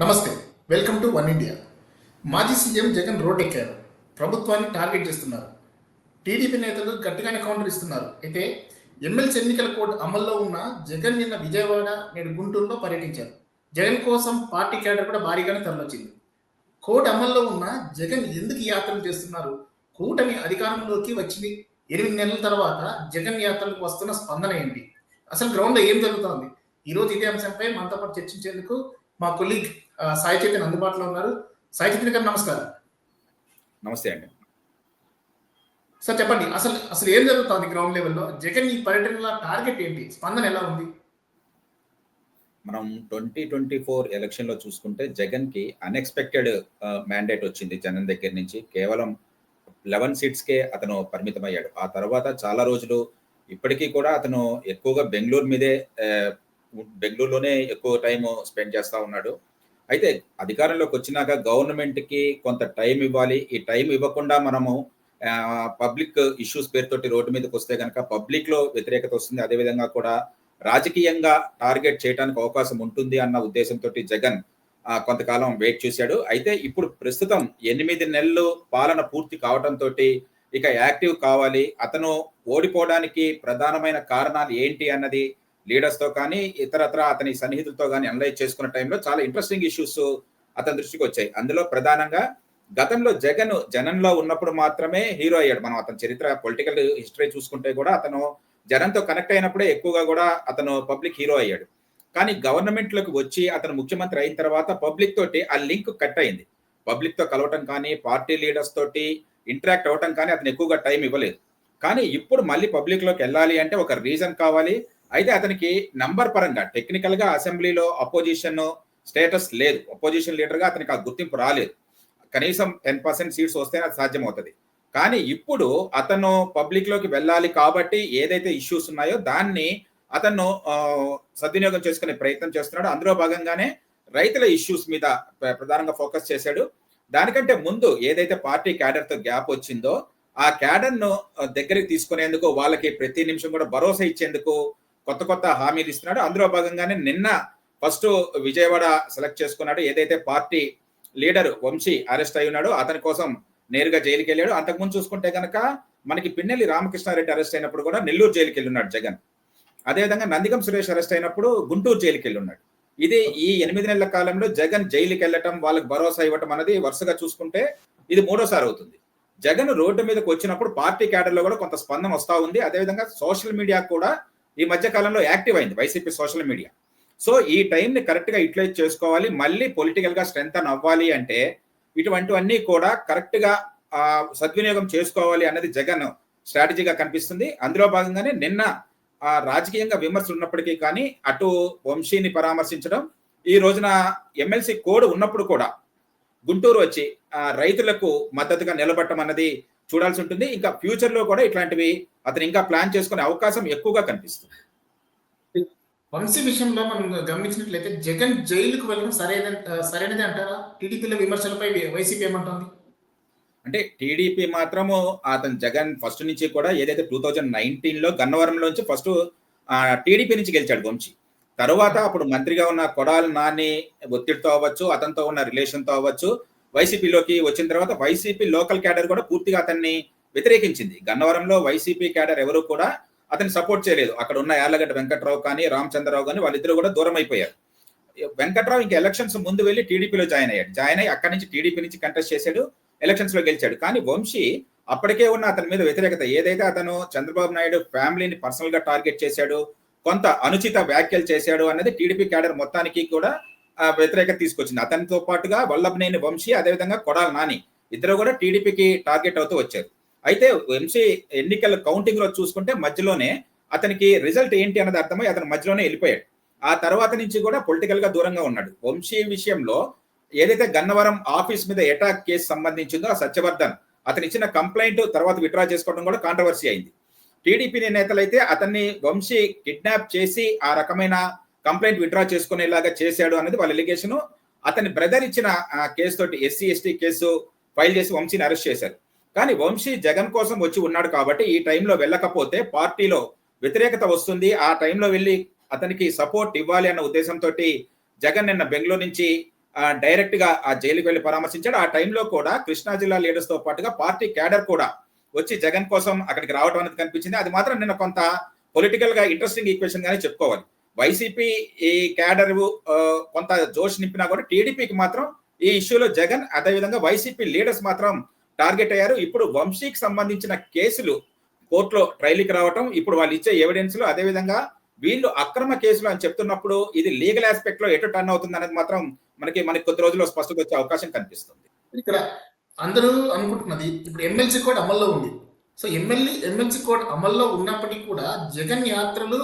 నమస్తే welcome to one India. మాజీ CM Jagan road ఎక్కారు ప్రభుత్వాన్ని టార్గెట్ చేస్తున్నారు. టీడీపీ నేతలు గట్టిగానే కౌంటర్ ఇస్తున్నారు. అయితే ఎమ్మెల్సీ ఎన్నికల కోడ్ అమల్లో ఉన్న జగన్ నిన్న విజయవాడ నేడు గుంటూరులో పర్యటించారు. జగన్ కోసం పార్టీ క్యాడర్ కూడా భారీగానే తరలొచ్చింది కోడ్ అమల్లో ఉన్న జగన్ ఎందుకు యాత్రలు చేస్తున్నారు? కూటమి అధికారంలోకి వచ్చింది. ఎనిమిది నెలల తర్వాత జగన్ యాత్రలకు వస్తున్న స్పందన ఏంటి? అసలు గ్రౌండ్లో ఏం జరుగుతోంది? ఈ రోజు ఇదే అంశంపై మనతో పాటు చర్చించేందుకు మా కొలీగ్ సాయి చైతన్య అందుబాటులో ఉన్నారు. సాయి చైతన్య గారు నమస్కారం. నమస్తే అండి. సార్ చెప్పండి. అసలు అసలు ఏం జరుగుతుంది గ్రౌండ్ లెవెల్లో? జగన్ ఈ పర్యటనల టార్గెట్ ఏంటి? స్పందన ఎలా ఉంది? మనం ట్వంటీ ట్వంటీ ఫోర్ ఎలక్షన్లో చూసుకుంటే జగన్కి అన్ఎక్స్పెక్టెడ్ మ్యాండేట్ వచ్చింది జగన్ దగ్గర నుంచి. కేవలం లెవెన్ సీట్స్ కే అతను పరిమితం అయ్యాడు ఆ తర్వాత చాలా రోజులు ఇప్పటికీ కూడా అతను ఎక్కువగా బెంగళూరు మీదే బెంగళూరులోనే ఎక్కువ టైం స్పెండ్ చేస్తూ ఉన్నాడు. అయితే అధికారంలోకి వచ్చినాక గవర్నమెంట్కి కొంత టైం ఇవ్వాలి. ఈ టైం ఇవ్వకుండా మనము పబ్లిక్ ఇష్యూస్ పేరుతోటి రోడ్డు మీదకి వస్తే కనుక పబ్లిక్లో వ్యతిరేకత వస్తుంది. అదేవిధంగా కూడా రాజకీయంగా టార్గెట్ చేయడానికి అవకాశం ఉంటుంది అన్న ఉద్దేశంతో జగన్ కొంతకాలం వెయిట్ చూశాడు. అయితే ఇప్పుడు ప్రస్తుతం ఎనిమిది నెలలు పాలన పూర్తి కావడంతో ఇక యాక్టివ్ కావాలి. అతను ఓడిపోవడానికి ప్రధానమైన కారణాలు ఏంటి అన్నది లీడర్స్తో కానీ ఇతరత్ర అతని సన్నిహితులతో కానీ అనలైజ్ చేసుకున్న టైంలో చాలా ఇంట్రెస్టింగ్ ఇష్యూస్ అతని దృష్టికి వచ్చాయి. అందులో ప్రధానంగా గతంలో జగన్ జనంలో ఉన్నప్పుడు మాత్రమే హీరో అయ్యాడు. మనం అతని చరిత్ర పొలిటికల్ హిస్టరీ చూసుకుంటే కూడా అతను జనంతో కనెక్ట్ అయినప్పుడే ఎక్కువగా కూడా అతను పబ్లిక్ హీరో అయ్యాడు. కానీ గవర్నమెంట్లోకి వచ్చి అతను ముఖ్యమంత్రి అయిన తర్వాత పబ్లిక్ తోటి ఆ లింక్ కట్ అయింది. పబ్లిక్తో కలవటం కానీ పార్టీ లీడర్స్ తోటి ఇంటరాక్ట్ అవ్వటం కానీ అతను ఎక్కువగా టైం ఇవ్వలేదు. కానీ ఇప్పుడు మళ్ళీ పబ్లిక్లోకి వెళ్ళాలి అంటే ఒక రీజన్ కావాలి. అయితే అతనికి నంబర్ పరంగా టెక్నికల్గా అసెంబ్లీలో అపోజిషన్ స్టేటస్ లేదు. అపోజిషన్ లీడర్గా అతనికి ఆ గుర్తింపు రాలేదు. కనీసం టెన్ పర్సెంట్ సీట్స్ వస్తే అది సాధ్యమవుతుంది. కానీ ఇప్పుడు అతను పబ్లిక్లోకి వెళ్ళాలి కాబట్టి ఏదైతే ఇష్యూస్ ఉన్నాయో దాన్ని అతను సద్వినియోగం చేసుకునే ప్రయత్నం చేస్తున్నాడు. అందులో భాగంగానే రైతుల ఇష్యూస్ మీద ప్రధానంగా ఫోకస్ చేశాడు. దానికంటే ముందు ఏదైతే పార్టీ క్యాడర్తో గ్యాప్ వచ్చిందో ఆ క్యాడర్ను దగ్గరికి తీసుకునేందుకు వాళ్ళకి ప్రతి నిమిషం కూడా భరోసా ఇచ్చేందుకు కొత్త కొత్త హామీలు ఇస్తున్నాడు. అందులో భాగంగానే నిన్న ఫస్ట్ విజయవాడ సెలెక్ట్ చేసుకున్నాడు. ఏదైతే పార్టీ లీడర్ వంశీ అరెస్ట్ అయి ఉన్నాడో అతని కోసం నేరుగా జైలుకి వెళ్ళాడు. అంతకుముందు చూసుకుంటే కనుక మనకి పిన్నెల్లి రామకృష్ణారెడ్డి అరెస్ట్ అయినప్పుడు కూడా నెల్లూరు జైలుకి వెళ్ళున్నాడు జగన్. అదేవిధంగా నందిగం సురేష్ అరెస్ట్ అయినప్పుడు గుంటూరు జైలుకి వెళ్ళున్నాడు. ఇది ఈ ఎనిమిది నెలల కాలంలో జగన్ జైలుకి వెళ్ళటం వాళ్ళకి భరోసా ఇవ్వటం అనేది వరుసగా చూసుకుంటే ఇది మూడోసారి అవుతుంది. జగన్ రోడ్డు మీదకి వచ్చినప్పుడు పార్టీ క్యాడర్లో కూడా కొంత స్పందన వస్తూ ఉంది. అదేవిధంగా సోషల్ మీడియా కూడా ఈ మధ్య కాలంలో యాక్టివ్ అయింది వైసీపీ సోషల్ మీడియా. సో ఈ టైంని కరెక్ట్గా యూటిలైజ్ చేసుకోవాలి మళ్ళీ పొలిటికల్గా గా స్ట్రెంగ్ అవ్వాలి అంటే ఇటువంటివన్నీ కూడా కరెక్ట్గా సద్వినియోగం చేసుకోవాలి అన్నది జగన్ స్ట్రాటజీగా కనిపిస్తుంది. అందులో భాగంగానే నిన్న రాజకీయంగా విమర్శలు ఉన్నప్పటికీ కానీ అటు వంశీని పరామర్శించడం ఈ రోజున ఎమ్మెల్సీ కోడ్ ఉన్నప్పుడు కూడా గుంటూరు వచ్చి రైతులకు మద్దతుగా నిలబడటం అన్నది చూడాల్సి ఉంటుంది. ఇంకా ఫ్యూచర్లో కూడా ఇట్లాంటివి అతను ఇంకా ప్లాన్ చేసుకునే అవకాశం ఎక్కువగా కనిపిస్తుంది. వంశీ విషయంలో మనం గమనించినట్లయితే జగన్ జైలుకు వెళ్ళడం సరైన సరైనది అంటారా? టీడీపీల విమర్శలపై వైసీపీ ఏమంటుంది? అంటే టీడీపీ మాత్రము అతను జగన్ ఫస్ట్ నుంచి కూడా ఏదైతే టూ థౌజండ్ నైన్టీన్లో గన్నవరంలోంచి ఫస్ట్ టీడీపీ నుంచి గెలిచాడు వంశీ. తరువాత అప్పుడు మంత్రిగా ఉన్న కొడాలి నాని ఒత్తిడితో అవ్వచ్చు అతనితో ఉన్న రిలేషన్తో అవ్వచ్చు వైసీపీలోకి వచ్చిన తర్వాత వైసీపీ లోకల్ క్యాడర్ కూడా పూర్తిగా అతన్ని వ్యతిరేకించింది. గన్నవరంలో వైసీపీ క్యాడర్ ఎవరు కూడా అతన్ని సపోర్ట్ చేయలేదు. అక్కడ ఉన్న యార్లగడ్డ వెంకట్రావు కానీ రామచంద్రరావు కానీ వాళ్ళిద్దరూ కూడా దూరం అయిపోయారు. వెంకట్రావు ఇంకా ఎలక్షన్స్ ముందు వెళ్ళి టీడీపీలో జాయిన్ అయ్యాడు. జాయిన్ అయ్యి అక్కడి నుంచి టీడీపీ నుంచి కంటెస్ట్ చేశాడు ఎలక్షన్స్లో గెలిచాడు. కానీ వంశీ అప్పటికే ఉన్న అతని మీద వ్యతిరేకత ఏదైతే అతను చంద్రబాబు నాయుడు ఫ్యామిలీని పర్సనల్గా టార్గెట్ చేశాడు కొంత అనుచిత వ్యాఖ్యలు చేశాడు అనేది టీడీపీ క్యాడర్ మొత్తానికి కూడా వ్యతిరేకత తీసుకొచ్చింది. అతనితో పాటుగా వల్లభనేని వంశీ అదేవిధంగా కొడాల నాని ఇద్దరు కూడా టీడీపీకి టార్గెట్ అవుతూ వచ్చారు. అయితే వంశీ ఎన్నికల కౌంటింగ్లో చూసుకుంటే మధ్యలోనే అతనికి రిజల్ట్ ఏంటి అన్నది అర్థమై అతను మధ్యలోనే వెళ్ళిపోయాడు. ఆ తర్వాత నుంచి కూడా పొలిటికల్గా దూరంగా ఉన్నాడు. వంశీ విషయంలో ఏదైతే గన్నవరం ఆఫీస్ మీద అటాక్ కేసు సంబంధించిందో ఆ సత్యవర్ధన్ అతను ఇచ్చిన కంప్లైంట్ తర్వాత విత్డ్రా చేసుకోవడం కూడా కాంట్రవర్సీ అయింది. టీడీపీ నేతలైతే అతన్ని వంశీ కిడ్నాప్ చేసి ఆ రకమైన కంప్లైంట్ విత్డ్రా చేసుకునేలాగా చేశాడు అనేది వాళ్ళ ఎలిగేషన్ అతని బ్రదర్ ఇచ్చిన ఆ కేసు తోటి ఎస్సీ ఎస్టీ కేసు ఫైల్ చేసి వంశీని అరెస్ట్ చేశారు. కానీ వంశీ జగన్ కోసం వచ్చి ఉన్నాడు కాబట్టి ఈ టైంలో వెళ్ళకపోతే పార్టీలో వ్యతిరేకత వస్తుంది. ఆ టైంలో వెళ్ళి అతనికి సపోర్ట్ ఇవ్వాలి అన్న ఉద్దేశంతో జగన్ నిన్న బెంగళూరు నుంచి డైరెక్ట్గా ఆ జైలుకి వెళ్ళి పరామర్శించాడు. ఆ టైంలో కూడా కృష్ణా జిల్లా లీడర్స్తో పాటుగా పార్టీ క్యాడర్ కూడా వచ్చి జగన్ కోసం అక్కడికి రావడం అనేది కనిపించింది. అది మాత్రం నిన్న కొంత పొలిటికల్గా ఇంట్రెస్టింగ్ ఈక్వేషన్ గానే చెప్పుకోవాలి. వైసీపీ ఈ క్యాడర్ కొంత జోష్ నింపినా కూడా టీడీపీకి మాత్రం ఈ ఇష్యూలో జగన్ అదేవిధంగా వైసీపీ లీడర్స్ మాత్రం టార్గెట్ అయ్యారు. ఇప్పుడు వంశీకి సంబంధించిన కేసులు కోర్టులో ట్రైల్కి రావటం ఇప్పుడు వాళ్ళు ఇచ్చే ఎవిడెన్స్లో అదేవిధంగా వీళ్ళు అక్రమ కేసులు అని చెప్తున్నప్పుడు ఇది లీగల్ ఆస్పెక్ట్లో ఎటు టర్న్ అవుతుంది అనేది మాత్రం మనకి మనకి కొద్ది రోజుల్లో స్పష్టత వచ్చే అవకాశం కనిపిస్తుంది. ఇక్కడ అందరూ అనుకుంటున్నది ఇప్పుడు ఎమ్మెల్సీ కోడ్ అమల్లో ఉంది. సో ఎమ్మెల్యే ఎమ్మెల్సీ కోడ్ అమల్లో ఉన్నప్పటికీ కూడా జగన్ యాత్రలు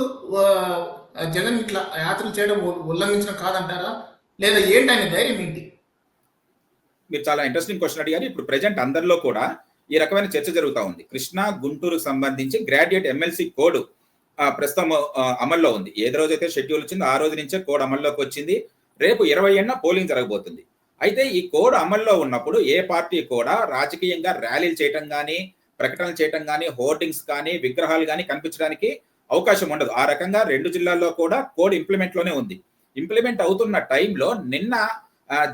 జగన్ ఇట్లా యాత్రలు చేయడం ఉల్లంఘించడం కాదంటారా? లేదా ఏంటి ఆయన ధైర్యం ఏంటి? మీరు చాలా ఇంట్రెస్టింగ్ క్వశ్చన్ అడిగారు. ఇప్పుడు ప్రజెంట్ అందరిలో కూడా ఈ రకమైన చర్చ జరుగుతా ఉంది. కృష్ణా గుంటూరుకు సంబంధించి గ్రాడ్యుయేట్ ఎమ్మెల్సీ కోడ్ ఆ, ప్రస్తుతం అమల్లో ఉంది. ఏది రోజైతే షెడ్యూల్ వచ్చిందో ఆ రోజు నుంచే కోడ్ అమల్లోకి వచ్చింది. రేపు ఇరవై ఏడున పోలింగ్ జరగబోతుంది. అయితే ఈ కోడ్ అమల్లో ఉన్నప్పుడు ఏ పార్టీ కూడా రాజకీయంగా ర్యాలీలు చేయటం కానీ ప్రకటనలు చేయటం కానీ హోర్డింగ్స్ కానీ విగ్రహాలు కానీ కనిపించడానికి అవకాశం ఉండదు. ఆ రకంగా రెండు జిల్లాల్లో కూడా కోడ్ ఇంప్లిమెంట్లోనే ఉంది. ఇంప్లిమెంట్ అవుతున్న టైంలో నిన్న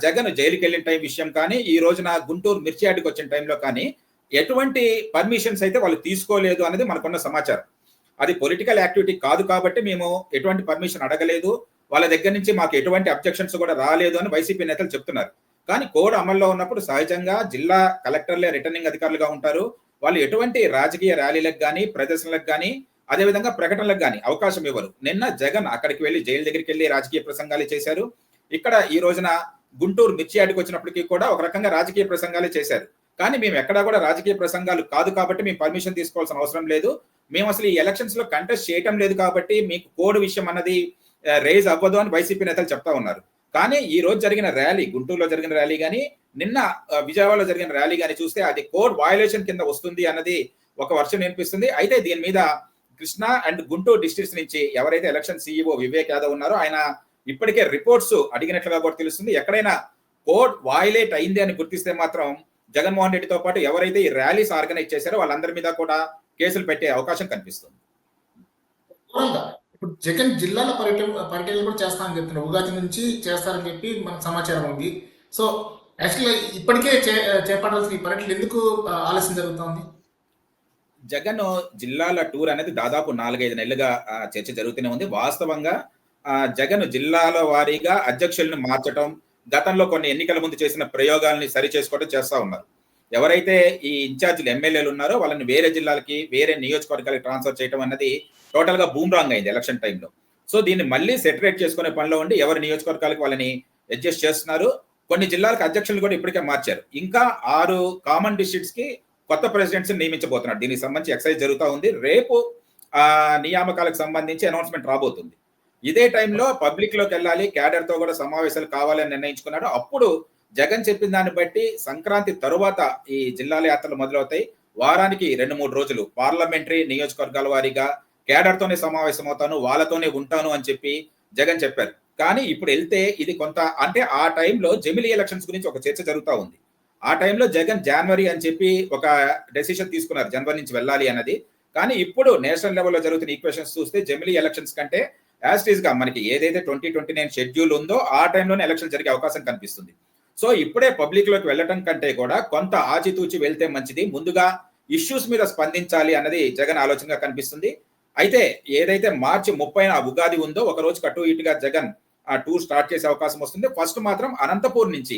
జగన్ జైలుకి వెళ్ళిన టైం విషయం కానీ ఈ రోజున గుంటూరు మిర్చి వచ్చిన టైంలో కానీ ఎటువంటి పర్మిషన్స్ అయితే వాళ్ళు తీసుకోలేదు అనేది మనకున్న సమాచారం. అది పొలిటికల్ యాక్టివిటీ కాదు కాబట్టి మేము ఎటువంటి పర్మిషన్ అడగలేదు. వాళ్ళ దగ్గర నుంచి మాకు ఎటువంటి అబ్జెక్షన్స్ కూడా రాలేదు అని వైసీపీ నేతలు చెప్తున్నారు. కానీ కోడ్ అమల్లో ఉన్నప్పుడు సహజంగా జిల్లా కలెక్టర్లే రిటర్నింగ్ అధికారులుగా ఉంటారు. వాళ్ళు ఎటువంటి రాజకీయ ర్యాలీలకు కానీ ప్రదర్శనలకు కానీ అదేవిధంగా ప్రకటనలకు కానీ అవకాశం ఇవ్వరు. నిన్న జగన్ అక్కడికి వెళ్ళి జైలు దగ్గరికి వెళ్ళి రాజకీయ ప్రసంగాలు చేశారు. ఇక్కడ ఈ రోజున గుంటూరు మిర్చి ఆడికి వచ్చినప్పటికీ కూడా ఒక రకంగా రాజకీయ ప్రసంగాలే చేశారు. కానీ మేము ఎక్కడా కూడా రాజకీయ ప్రసంగాలు కాదు కాబట్టి మేము పర్మిషన్ తీసుకోవాల్సిన అవసరం లేదు. మేము అసలు ఈ ఎలక్షన్స్లో కంటెస్ట్ చేయటం లేదు కాబట్టి మీకు కోడ్ విషయం అన్నది రేజ్ అవ్వదు అని వైసీపీ నేతలు చెప్తా ఉన్నారు. కానీ ఈ రోజు జరిగిన ర్యాలీ గుంటూరులో జరిగిన ర్యాలీ కానీ నిన్న విజయవాడలో జరిగిన ర్యాలీ కానీ చూస్తే అది కోడ్ వయలేషన్ కింద వస్తుంది అన్నది ఒక వర్షం వినిపిస్తుంది. అయితే దీని మీద కృష్ణా అండ్ గుంటూరు డిస్ట్రిక్ట్స్ నుంచి ఎవరైతే ఎలక్షన్ సీఈఓ వివేక్ యాదవ్ ఉన్నారో ఆయన ఇప్పటికే రిపోర్ట్స్ అడిగినట్లుగా కూడా తెలుస్తుంది. ఎక్కడైనా కోడ్ వాయిలేట్ అయింది అని గుర్తిస్తే మాత్రం జగన్మోహన్ రెడ్డితో పాటు ఎవరైతే ఈ ర్యాలీస్ ఆర్గనైజ్ చేశారో వాళ్ళందరి మీద కూడా కేసులు పెట్టే అవకాశం కనిపిస్తుంది. ఇప్పుడు జగన్ జిల్లాల పర్యటన పర్యటనలు కూడా చేస్తానని చెప్తున్నారు. ఉగాది నుంచి చేస్తారని చెప్పి మనకు సమాచారం ఉంది. సో యాక్చువల్గా ఇప్పటికే చే చేపట్టాల్సిన ఈ పర్యటనలు ఎందుకు ఆలస్యం జరుగుతోంది? జగన్ జిల్లాల టూర్ అనేది దాదాపు నాలుగైదు నెలలుగా చర్చ జరుగుతూనే ఉంది. వాస్తవంగా జగన్ జిల్లాల వారీగా అధ్యక్షులను మార్చడం గతంలో కొన్ని ఎన్నికల ముందు చేసిన ప్రయోగాల్ని సరి చేసుకోవడం చేస్తూ ఉన్నారు. ఎవరైతే ఈ ఇన్ఛార్జీలు ఎమ్మెల్యేలు ఉన్నారో వాళ్ళని వేరే జిల్లాలకి వేరే నియోజకవర్గాలకి ట్రాన్స్ఫర్ చేయడం అన్నది టోటల్గా బూమ్రాంగ్ అయింది ఎలక్షన్ టైంలో. సో దీన్ని మళ్ళీ సెటరేట్ చేసుకునే పనిలో ఉండి ఎవరి నియోజకవర్గాలకు వాళ్ళని అడ్జస్ట్ చేస్తున్నారు. కొన్ని జిల్లాలకు అధ్యక్షులు కూడా ఇప్పటికే మార్చారు. ఇంకా ఆరు కామన్ డిస్ట్రిక్ట్స్కి కొత్త ప్రెసిడెంట్స్ నియమించబోతున్నాడు. దీనికి సంబంధించి ఎక్సైజ్ జరుగుతూ ఉంది. రేపు ఆ నియామకాలకు సంబంధించి అనౌన్స్మెంట్ రాబోతుంది. ఇదే టైంలో పబ్లిక్లోకి వెళ్ళాలి. క్యాడర్తో కూడా సమావేశాలు కావాలని నిర్ణయించుకున్నాడు. అప్పుడు జగన్ చెప్పిన దాన్ని బట్టి సంక్రాంతి తరువాత ఈ జిల్లాల యాత్రలు మొదలవుతాయి. వారానికి రెండు మూడు రోజులు పార్లమెంటరీ నియోజకవర్గాల వారీగా క్యాడర్ తోనే సమావేశం అవుతాను వాళ్ళతోనే ఉంటాను అని చెప్పి జగన్ చెప్పారు. కానీ ఇప్పుడు వెళ్తే ఇది కొంత అంటే ఆ టైంలో జమిలీ ఎలక్షన్స్ గురించి ఒక చర్చ జరుగుతూ ఉంది. ఆ టైంలో జగన్ జనవరి అని చెప్పి ఒక డెసిషన్ తీసుకున్నారు జనవరి నుంచి వెళ్ళాలి అన్నది. కానీ ఇప్పుడు నేషనల్ లెవెల్లో జరుగుతున్న ఈక్వేషన్స్ చూస్తే జమిలీ ఎలక్షన్స్ కంటే యాస్టీస్గా మనకి ఏదైతే ట్వంటీ ట్వంటీ నైన్ షెడ్యూల్ ఉందో ఆ టైంలోనే ఎలక్షన్ జరిగే అవకాశం కనిపిస్తుంది. సో ఇప్పుడే పబ్లిక్లోకి వెళ్ళటం కంటే కూడా కొంత ఆచితూచి వెళ్తే మంచిది ముందుగా ఇష్యూస్ మీద స్పందించాలి అన్నది జగన్ ఆలోచనగా కనిపిస్తుంది. అయితే ఏదైతే మార్చి ముప్పై ఉగాది ఉందో ఒక రోజు కటు ఇటుగా జగన్ ఆ టూర్ స్టార్ట్ చేసే అవకాశం వస్తుంది. ఫస్ట్ మాత్రం అనంతపూర్ నుంచి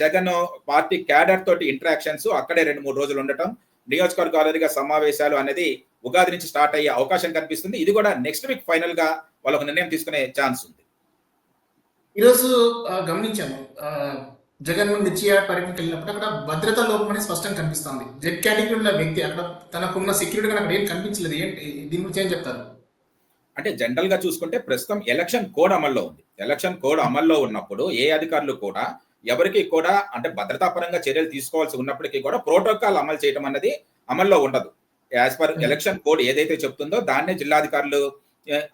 జగన్ పార్టీ క్యాడర్ తోటి ఇంటరాక్షన్స్ అక్కడే రెండు మూడు రోజులు ఉండటం నియోజకవర్గాలుగా సమావేశాలు అనేది ఉగాది నుంచి స్టార్ట్ అయ్యే అవకాశం కనిపిస్తుంది. ఇది కూడా నెక్స్ట్ వీక్ ఫైనల్గా వాళ్ళ ఒక నిర్ణయం తీసుకునే ఛాన్స్ ఉంది. ఈరోజు గమనించాము. జగన్ మిర్చియా పర్యటనకి వెళ్ళినప్పుడు అక్కడ భద్రతా లోపం అనేది స్పష్టంగా కనిపిస్తోంది. జెడ్ కేటగిరీలో వ్యక్తి అక్కడ తనకున్న సెక్యూరిటీ అక్కడ ఏం కనిపించలేదు ఏంటి దీని గురించి ఏం చెప్తారు? అంటే జనరల్గా చూసుకుంటే ప్రస్తుతం ఎలక్షన్ కోడ్ అమల్లో ఉంది. ఎలక్షన్ కోడ్ అమల్లో ఉన్నప్పుడు ఏ అధికారులు కూడా ఎవరికి కూడా అంటే భద్రతా పరంగా చర్యలు తీసుకోవాల్సి ఉన్నప్పటికీ కూడా ప్రోటోకాల్ అమలు చేయడం అన్నది అమల్లో ఉండదు. As per. ఎలక్షన్ కోడ్ ఏదైతే చెప్తుందో దాన్నే జిల్లాధికారులు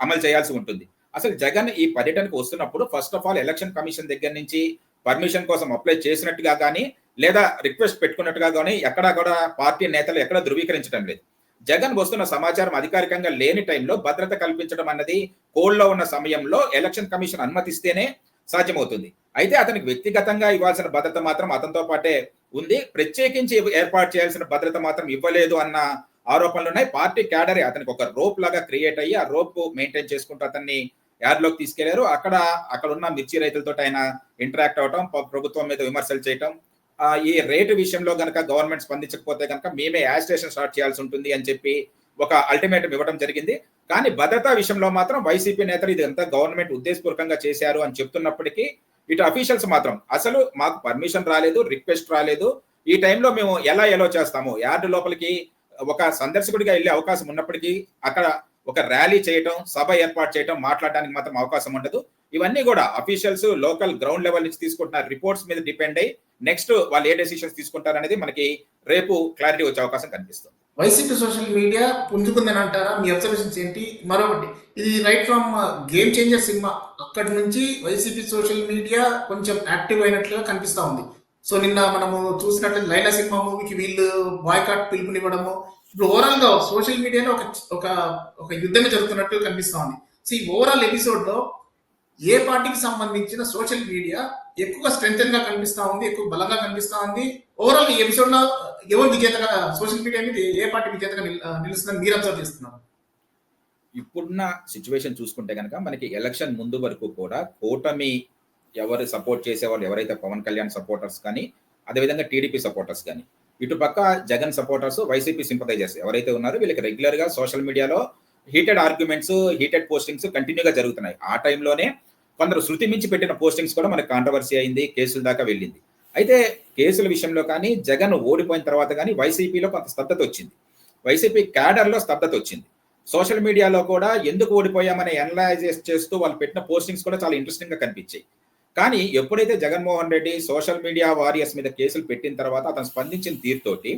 అమలు చేయాల్సి ఉంటుంది. అసలు జగన్ ఈ పర్యటనకు వస్తున్నప్పుడు first of all election commission దగ్గర నుంచి పర్మిషన్ కోసం అప్లై చేసినట్టుగా కానీ లేదా రిక్వెస్ట్ పెట్టుకున్నట్టుగా కానీ ఎక్కడా కూడా పార్టీ నేతలు ఎక్కడ ధృవీకరించడం లేదు. జగన్ వస్తున్న సమాచారం అధికారికంగా లేని టైంలో భద్రత కల్పించడం అన్నది కోడ్లో ఉన్న సమయంలో ఎలక్షన్ కమిషన్ అనుమతిస్తేనే సాధ్యమవుతుంది. అయితే అతనికి వ్యక్తిగతంగా ఇవ్వాల్సిన భద్రత మాత్రం అతనితో పాటే ఉంది. ప్రత్యేకించి ఏర్పాటు చేయాల్సిన భద్రత మాత్రం ఇవ్వలేదు అన్న ఆరోపణలు ఉన్నాయి. పార్టీ క్యాడరే అతనికి ఒక రోప్ లాగా క్రియేట్ అయ్యి ఆ రోప్ మెయింటైన్ చేసుకుంటూ అతన్ని యార్డ్లోకి తీసుకెళ్ళారు. అక్కడ అక్కడ ఉన్న మిర్చి రైతులతో ఆయన ఇంటరాక్ట్ అవటం ప్రభుత్వం మీద విమర్శలు చేయటం ఈ రేటు విషయంలో కనుక గవర్నమెంట్ స్పందించకపోతే కనుక మేమే యాజిటేషన్ స్టార్ట్ చేయాల్సి ఉంటుంది అని చెప్పి ఒక అల్టిమేటం ఇవ్వడం జరిగింది. కానీ భద్రతా విషయంలో మాత్రం వైసీపీ నేతలు ఇది గవర్నమెంట్ ఉద్దేశపూర్వకంగా చేశారు అని చెప్తున్నప్పటికీ ఇటు అఫీషియల్స్ మాత్రం అసలు మాకు పర్మిషన్ రాలేదు రిక్వెస్ట్ రాలేదు. ఈ టైంలో మేము ఎలా ఎలో చేస్తాము? యార్డు లోపలికి ఒక సందర్శకుడిగా వెళ్ళే అవకాశం ఉన్నప్పటికీ అక్కడ ఒక ర్యాలీ చేయటం సభ ఏర్పాటు చేయటం మాట్లాడడానికి మాత్రం అవకాశం ఉండదు. ఇవన్నీ కూడా అఫీషియల్స్ లోకల్ గ్రౌండ్ లెవెల్ నుంచి తీసుకుంటున్న రిపోర్ట్స్ మీద డిపెండ్ అయ్యి నెక్స్ట్ వాళ్ళు ఏ డెసిషన్స్ తీసుకుంటారనేది మనకి రేపు క్లారిటీ వచ్చే అవకాశం కనిపిస్తుంది. వైసీపీ సోషల్ మీడియా పుంజుకుందని అంటారా మీ అబ్జర్వేషన్స్ ఏంటి? మరొకటి ఇది right from game changer cinema అక్కడి నుంచి వైసీపీ సోషల్ మీడియా కొంచెం యాక్టివ్ అయినట్లుగా కనిపిస్తూ ఉంది. సో నిన్న మనము చూసినట్లు లైలా సినిమా మూవీకి వీళ్ళు బాయ్కాట్ పిలుపునివ్వడము. ఇప్పుడు ఓవరాల్గా సోషల్ మీడియాలో ఒక ఒక ఒక యుద్ధమే జరుగుతున్నట్టు కనిపిస్తూ ఉంది. సో ఈ ఓవరాల్ ఎపిసోడ్లో ఏ పార్టీకి సంబంధించిన సోషల్ మీడియా ఎక్కువ స్ట్రెంగ్గా కనిపిస్తా ఉంది ఎక్కువ బలంగా కనిపిస్తా ఉంది. ఓవరాల్ ఈ ఎపిసోడ్లో ఎవరు విజేతగా సోషల్ మీడియా మీద ఏ పార్టీ విజేతగా నిలుస్తుందని మీరు అబ్జర్వ్ చేస్తున్నారు? ఇప్పుడున్న సిచ్యువేషన్ చూసుకుంటే కనుక మనకి ఎలక్షన్ ముందు వరకు కూడా కూటమి ఎవరు సపోర్ట్ చేసే వాళ్ళు ఎవరైతే పవన్ కళ్యాణ్ సపోర్టర్స్ కానీ అదేవిధంగా టీడీపీ సపోర్టర్స్ కానీ ఇటుపక్క జగన్ సపోర్టర్స్ వైసీపీ సింపథైజర్స్ ఎవరైతే ఉన్నారో వీళ్ళకి రెగ్యులర్గా సోషల్ మీడియాలో హీటెడ్ ఆర్గ్యుమెంట్స్ హీటెడ్ పోస్టింగ్స్ కంటిన్యూగా జరుగుతున్నాయి. ఆ టైంలోనే కొందరు శృతి మించి పెట్టిన పోస్టింగ్స్ కూడా మనకి కాంట్రవర్సీ అయింది కేసుల దాకా వెళ్ళింది. అయితే కేసుల విషయంలో కానీ జగన్ ఓడిపోయిన తర్వాత కానీ వైసీపీలో కొంత స్తబ్దత వచ్చింది. వైసీపీ క్యాడర్లో స్తబ్దత వచ్చింది. సోషల్ మీడియాలో కూడా ఎందుకు ఓడిపోయామని అనలైజ్ చేస్తూ వాళ్ళు పెట్టిన పోస్టింగ్స్ కూడా చాలా ఇంట్రెస్టింగ్గా కనిపించాయి. కానీ ఎప్పుడైతే Jaganmohan Reddy social media warriors మీద కేసులు పెట్టిన తర్వాత అతను స్పందించిన తీరుతోటి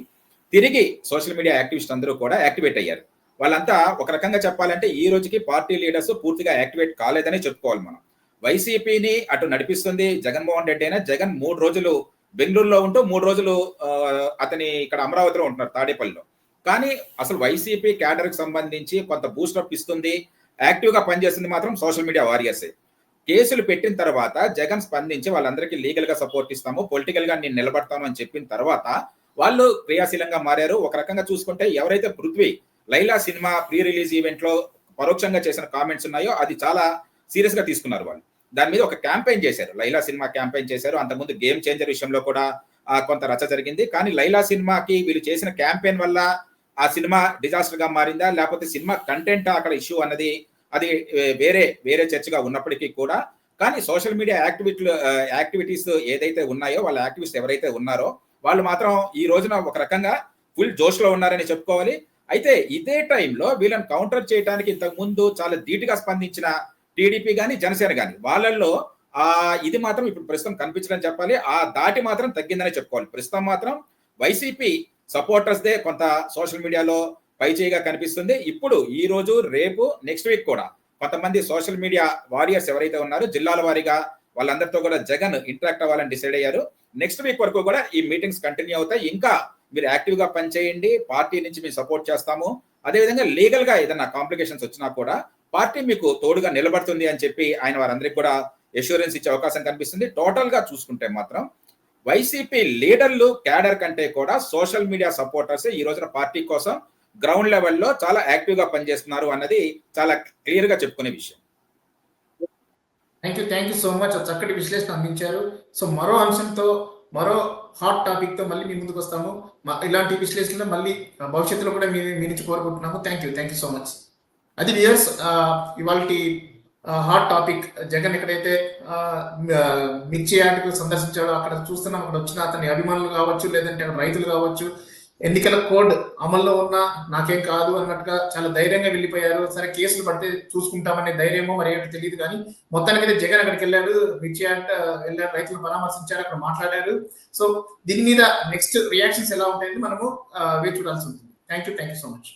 తిరిగి సోషల్ మీడియా యాక్టివిస్ట్ అందరూ కూడా యాక్టివేట్ అయ్యారు. వాళ్ళంతా ఒక రకంగా చెప్పాలంటే ఈ రోజుకి పార్టీ లీడర్స్ పూర్తిగా యాక్టివేట్ కాలేదనే చెప్పుకోవాలి మనం. వైసీపీని అటు నడిపిస్తుంది జగన్మోహన్ రెడ్డి అయినా. జగన్ మూడు రోజులు బెంగళూరులో ఉంటూ మూడు రోజులు అతని ఇక్కడ అమరావతిలో ఉంటున్నారు తాడేపల్లిలో. కానీ అసలు వైసీపీ క్యాడర్కి సంబంధించి కొంత బూస్టప్ ఇస్తుంది. యాక్టివ్గా పనిచేస్తుంది మాత్రం సోషల్ మీడియా వారియర్సే. కేసులు పెట్టిన తర్వాత జగన్ స్పందించి వాళ్ళందరికీ లీగల్గా సపోర్ట్ ఇస్తాము. పొలిటికల్గా నేను నిలబడతాను అని చెప్పిన తర్వాత వాళ్ళు క్రియాశీలంగా మారారు. ఒక రకంగా చూసుకుంటే ఎవరైతే Prithvi Laila cinema pre release ఈవెంట్లో పరోక్షంగా చేసిన కామెంట్స్ ఉన్నాయో అది చాలా సీరియస్గా తీసుకున్నారు వాళ్ళు. దాని మీద ఒక క్యాంపెయిన్ చేశారు. లైలా సినిమా క్యాంపెయిన్ చేశారు. అంతకుముందు గేమ్ చేంజర్ విషయంలో కూడా కొంత రచ్చ జరిగింది. కానీ లైలా సినిమాకి వీళ్ళు చేసిన క్యాంపెయిన్ వల్ల ఆ సినిమా డిజాస్టర్గా మారిందా? లేకపోతే సినిమా కంటెంట్ అక్కడ ఇష్యూ అన్నది అది వేరే వేరే చర్చగా ఉన్నప్పటికీ కూడా. కానీ సోషల్ మీడియా యాక్టివిటీ యాక్టివిటీస్ ఏదైతే ఉన్నాయో వాళ్ళ యాక్టివిస్ట్ ఎవరైతే ఉన్నారో వాళ్ళు మాత్రం ఈ రోజున ఒక రకంగా ఫుల్ జోష్లో ఉన్నారని చెప్పుకోవాలి. అయితే ఇదే టైంలో వీళ్ళని కౌంటర్ చేయడానికి ఇంతకు ముందు చాలా ధీటుగా స్పందించిన టీడీపీ కానీ జనసేన కానీ వాళ్ళల్లో ఆ ఇది మాత్రం ఇప్పుడు ప్రస్తుతం కనిపించడం చెప్పాలి. ఆ దాటి మాత్రం తగ్గిందని చెప్పుకోవాలి. ప్రస్తుతం మాత్రం వైసీపీ సపోర్టర్స్ దే కొంత సోషల్ మీడియాలో పైచేయిగా కనిపిస్తుంది. ఇప్పుడు ఈ రోజు రేపు నెక్స్ట్ వీక్ కూడా కొంతమంది సోషల్ మీడియా వారియర్స్ ఎవరైతే ఉన్నారో జిల్లాల వారీగా వాళ్ళందరితో కూడా జగన్ ఇంటరాక్ట్ అవ్వాలని డిసైడ్ అయ్యారు. నెక్స్ట్ వీక్ వరకు కూడా ఈ మీటింగ్స్ కంటిన్యూ అవుతాయి. ఇంకా మీరు యాక్టివ్గా పనిచేయండి. పార్టీ నుంచి మేము సపోర్ట్ చేస్తాము. అదేవిధంగా లీగల్గా ఏదైనా కాంప్లికేషన్స్ వచ్చినా కూడా పార్టీ మీకు తోడుగా నిలబడుతుంది అని చెప్పి ఆయన వారందరికీ కూడా ఎష్యూరెన్స్ ఇచ్చే అవకాశం కనిపిస్తుంది. టోటల్గా చూసుకుంటే మాత్రం వైసీపీ లీడర్లు క్యాడర్ కంటే కూడా సోషల్ మీడియా సపోర్టర్స్ ఈ రోజున పార్టీ కోసం గ్రౌండ్ లెవెల్లో చాలా యాక్టివ్గా పనిచేస్తున్నారు అన్నది చాలా క్లియర్గా చెప్పుకునే విషయం. Thank you thank you so much చక్కటి విశ్లేషణ అందించారు. సో మరో అంశంతో మరో హాట్ టాపిక్తో మళ్ళీ మీ ముందుకు వస్తాము. ఇలాంటి విశ్లేషణలు మళ్ళీ భవిష్యత్తులో కూడా మీ మీ నుంచి కోరుకుంటున్నాము. Thank you thank you so much అది వియర్స్ ఇవాళ హాట్ టాపిక్ జగన్ ఎక్కడైతే మిర్చి యాటకు సందర్శించాడో అక్కడ చూస్తున్నాం. అక్కడ వచ్చిన అతని అభిమానులు కావచ్చు లేదంటే అక్కడ రైతులు కావచ్చు ఎన్నికల కోడ్ అమల్లో ఉన్న నాకేం కాదు అన్నట్టుగా చాలా ధైర్యంగా వెళ్ళిపోయారు. సరే కేసులు పడితే చూసుకుంటామనే ధైర్యమో మరి ఏంటో తెలియదు కానీ మొత్తానికైతే జగన్ అక్కడికి వెళ్ళాడు. మిర్చి యార్డ్ వెళ్ళారు. రైతులు పరామర్శించారు. అక్కడ మాట్లాడారు. సో దీని మీద నెక్స్ట్ రియాక్షన్స్ ఎలా ఉంటాయని మనము వేచి చూడాల్సి ఉంటుంది. Thank you thank you so much